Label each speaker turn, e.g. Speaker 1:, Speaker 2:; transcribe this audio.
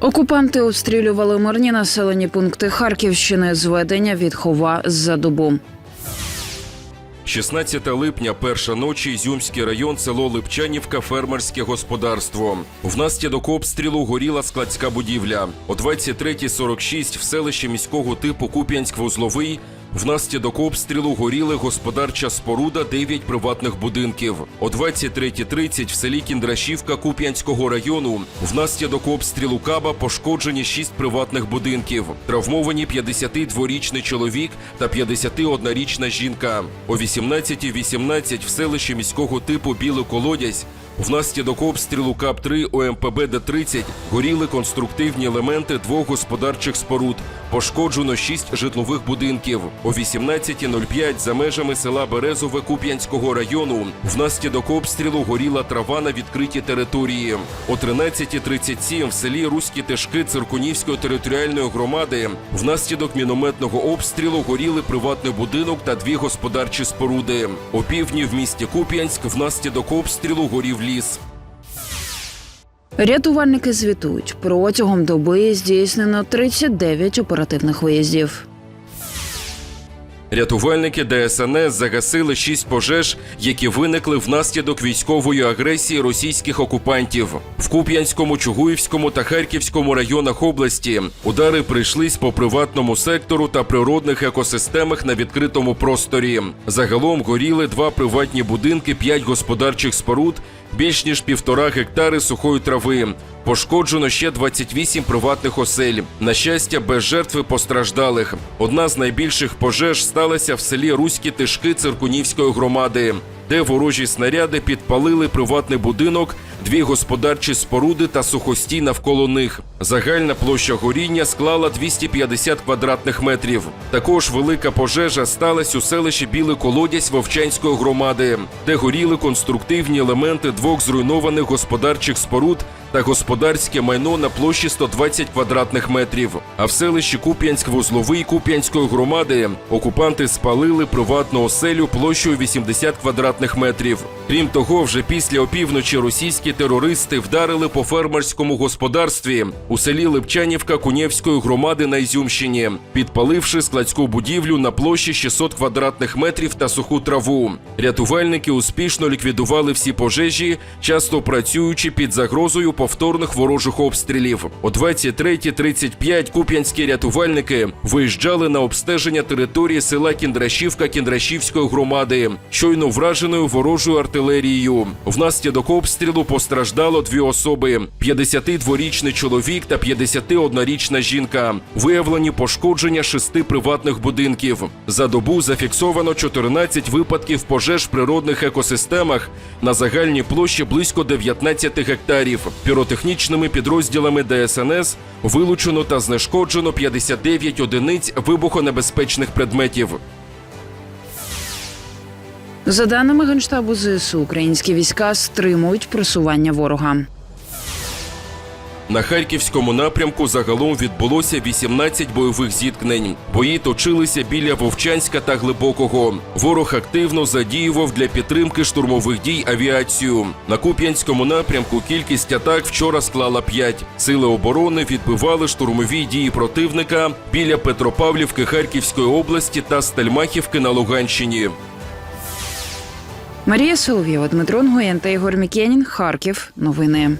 Speaker 1: Окупанти обстрілювали мирні населені пункти Харківщини. Зведення від хова за добу.
Speaker 2: 16 липня, перша ночі, Ізюмський район, село Липчанівка, фермерське господарство. Внаслідок обстрілу горіла складська будівля. О 23.46 в селищі міського типу Куп'янськ-Вузловий внаслідок обстрілу горіли господарча споруда 9 приватних будинків. О 23.30 в селі Кіндрашівка Куп'янського району внаслідок обстрілу каба пошкоджені 6 приватних будинків. Травмовані 52-річний чоловік та 51-річна жінка. О 18.18 в селищі міського типу Білий Колодязь Внаслідок обстрілу КАП-3 ОМПБ Д-30 горіли конструктивні елементи двох господарчих споруд. Пошкоджено шість житлових будинків. О 18.05 за межами села Березове Куп'янського району внаслідок обстрілу горіла трава на відкритій території. О 13.37 в селі Руські Тишки Циркунівської територіальної громади внаслідок мінометного обстрілу горіли приватний будинок та дві господарчі споруди. О півдні в місті Куп'янськ внаслідок обстрілу горів ліс.
Speaker 1: Рятувальники звітують, протягом доби здійснено 39 оперативних виїздів.
Speaker 2: Рятувальники ДСНС загасили шість пожеж, які виникли внаслідок військової агресії російських окупантів в Куп'янському, Чугуївському та Харківському районах області. Удари прийшлись по приватному сектору та природних екосистемах на відкритому просторі. Загалом горіли два приватні будинки, п'ять господарчих споруд, більш ніж півтора гектари сухої трави. Пошкоджено ще 28 приватних осель. На щастя, без жертви постраждалих. Одна з найбільших пожеж сталася в селі Руські Тишки Циркунівської громади, де ворожі снаряди підпалили приватний будинок, дві господарчі споруди та сухостій навколо них. Загальна площа горіння склала 250 квадратних метрів. Також велика пожежа сталася у селищі Білий Колодязь Вовчанської громади, де горіли конструктивні елементи двох зруйнованих господарчих споруд та господарське майно на площі 120 квадратних метрів. А в селищі Куп'янськ-Вузловий Куп'янської громади окупанти спалили приватну оселю площею 80 квадратних метрів. Крім того, вже після опівночі російські терористи вдарили по фермерському господарстві у селі Липчанівка Кунєвської громади на Ізюмщині, підпаливши складську будівлю на площі 600 квадратних метрів та суху траву. Рятувальники успішно ліквідували всі пожежі, часто працюючи під загрозою повторних ворожих обстрілів. О 23.35 куп'янські рятувальники виїжджали на обстеження території села Кіндрашівка Кіндрашівської громади, щойно враженою ворожою артилерією. Внаслідок обстрілу постраждало дві особи: 52-річний чоловік та 51-річна жінка. Виявлені пошкодження шести приватних будинків. За добу зафіксовано 14 випадків пожеж в природних екосистемах на загальній площі близько 19 гектарів. Піротехнічними підрозділами ДСНС вилучено та знешкоджено 59 одиниць вибухонебезпечних предметів.
Speaker 1: За даними Генштабу ЗСУ, українські війська стримують просування ворога.
Speaker 2: На харківському напрямку загалом відбулося 18 бойових зіткнень. Бої точилися біля Вовчанська та Глибокого. Ворог активно задіював для підтримки штурмових дій авіацію. На Куп'янському напрямку кількість атак вчора склала 5. Сили оборони відбивали штурмові дії противника біля Петропавлівки Харківської області та Стельмахівки на Луганщині.
Speaker 1: Марія Солов'єва, Дмитро Нгоєн та Ігор Мікенін. Харків. Новини.